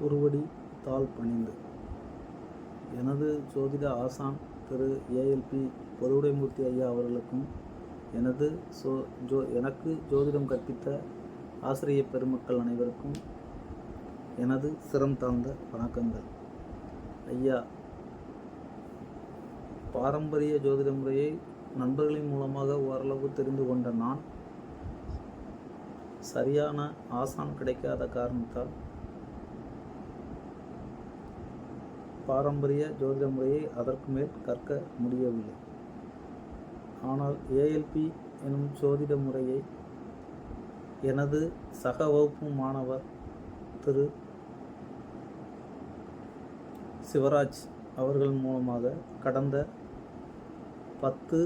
குருவடி தாழ் பணிந்து. எனது ஜோதிட ஆசான் திரு ஏஎல்பி பொதுவுடைமூர்த்தி ஐயா அவர்களுக்கும் எனது சோ ஜோ எனக்கு ஜோதிடம் கற்பித்த ஆசிரிய பெருமக்கள் அனைவருக்கும் எனது சிரம் தாழ்ந்த வணக்கங்கள். ஐயா பாரம்பரிய ஜோதிட முறையை நண்பர்களின் மூலமாக ஓரளவு தெரிந்து கொண்ட நான் சரியான ஆசான் கிடைக்காத காரணத்தால் பாரம்பரிய ஜோதிட முறையை அதற்கு மேல் கற்க முடியவில்லை. ஆனால் ஏஎல்பி எனும் ஜோதிட முறையை எனது சக வகுப்பு மாணவர் திரு. சிவராஜ் அவர்கள் மூலமாக கடந்த பத்து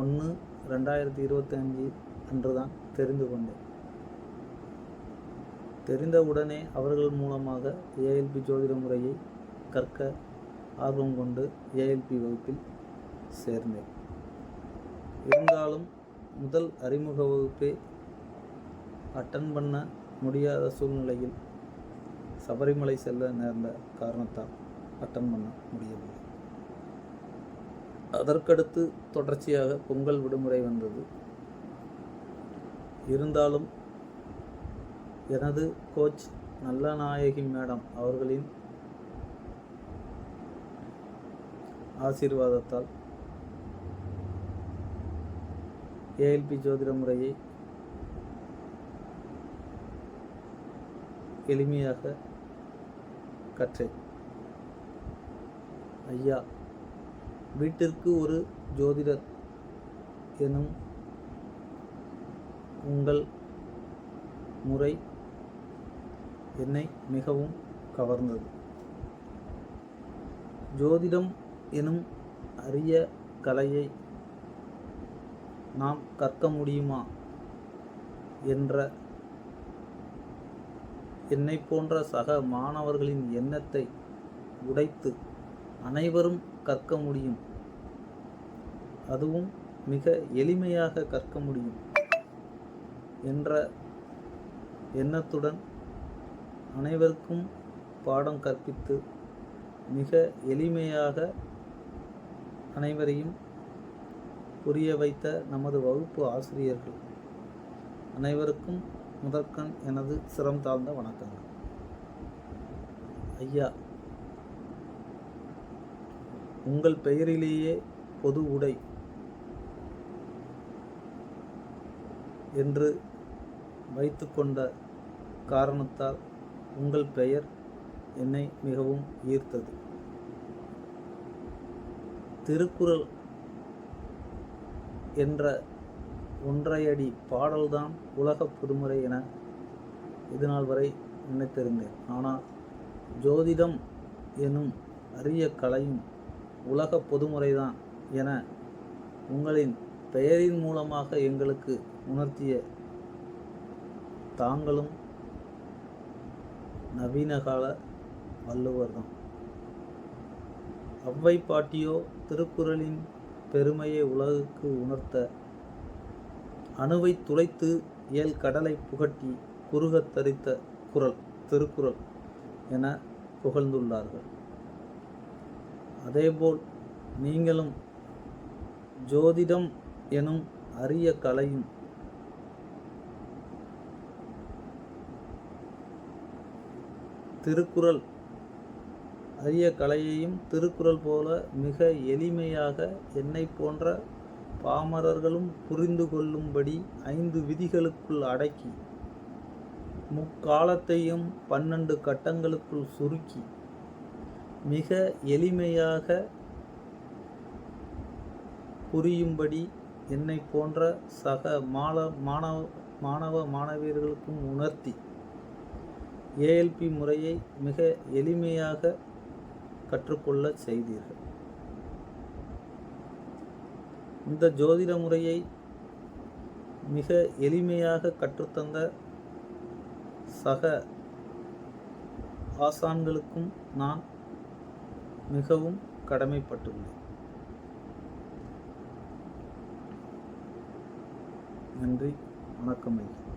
ஒன்று ரெண்டாயிரத்தி இருபத்தி அஞ்சு அன்று தான் தெரிந்து கொண்டேன். தெரிந்தவுடனே அவர்கள் மூலமாக ஏஎல்பி ஜோதிட முறையை கற்க ஆர்வம் கொண்டு ஏஎல்பி வகுப்பில் சேர்ந்தேன். இருந்தாலும் முதல் அறிமுக வகுப்பே அட்டன் பண்ண முடியாத சூழ்நிலையில் சபரிமலை செல்ல நேர்ந்த காரணத்தால் அட்டன் பண்ண முடியவில்லை. அதற்கடுத்து தொடர்ச்சியாக பொங்கல் விடுமுறை வந்தது. இருந்தாலும் எனது கோச் நல்லநாயகி மேடம் அவர்களின் ஆசீர்வாதத்தால். ஏஎல்பி ஜோதிட முறையை எளிமையாக கற்றேன். ஐயா வீட்டிற்கு ஒரு ஜோதிடர் எனும் உங்கள் முறை என்னை மிகவும் கவர்ந்தது. ஜோதிடம் எனும் அரிய கலையை நாம் கற்க முடியுமா? என்ற என்னை போன்ற சக மாணவர்களின் எண்ணத்தை உடைத்து அனைவரும் கற்க முடியும். அதுவும் மிக எளிமையாக கற்க முடியும் என்ற எண்ணத்துடன் அனைவருக்கும் பாடம் கற்பித்து மிக எளிமையாக அனைவரையும் புரிய வைத்த நமது வகுப்பு ஆசிரியர்கள். அனைவருக்கும் முதற்கண் எனது சிரம் தாழ்ந்த வணக்கங்கள். ஐயா உங்கள் பெயரிலேயே பொது உடை என்று வைத்துக்கொண்ட காரணத்தால் உங்கள் பெயர் என்னை மிகவும் ஈர்த்தது. திருக்குறள் என்ற ஒன்றையடி பாடல்தான் உலக பொதுமுறை என இதுநாள் வரை நினைத்திருந்தேன். ஆனால் ஜோதிடம் எனும் அரிய கலையும் உலக பொதுமுறைதான் என உங்களின் பெயரின் மூலமாக எங்களுக்கு உணர்த்திய தாங்களும் நவீன கால வள்ளுவர்தான். அவ்வை பாட்டியோ திருக்குறளின் பெருமையை உலகுக்கு உணர்த்த? அணுவை துளைத்து ஏல் கடலை புகட்டி குறுகத் தரித்த குரல் திருக்குறள் என புகழ்ந்துள்ளார்கள். அதேபோல் நீங்களும் ஜோதிடம் எனும் அரிய கலையும் திருக்குறள் அரிய கலையையும் திருக்குறள் போல மிக எளிமையாக என்னை போன்ற பாமரர்களும் புரிந்து கொள்ளும்படி ஐந்து விதிகளுக்குள் அடக்கி முக்காலத்தையும் பன்னெண்டு கட்டங்களுக்குள் சுருக்கி மிக எளிமையாக புரியும்படி என்னை போன்ற சக மாண மாணவ மாணவ மாணவியர்களுக்கும் உணர்த்தி ஏஎல்பி முறையை மிக எளிமையாக கற்றுக்கொள்ள செய்தீர்கள். இந்த ஜோதிட முறையை மிக எளிமையாக கற்றுத்தந்த சக ஆசான்களுக்கும் நான் மிகவும் கடமைப்பட்டுள்ளேன். நன்றி வணக்கம் ஐயா.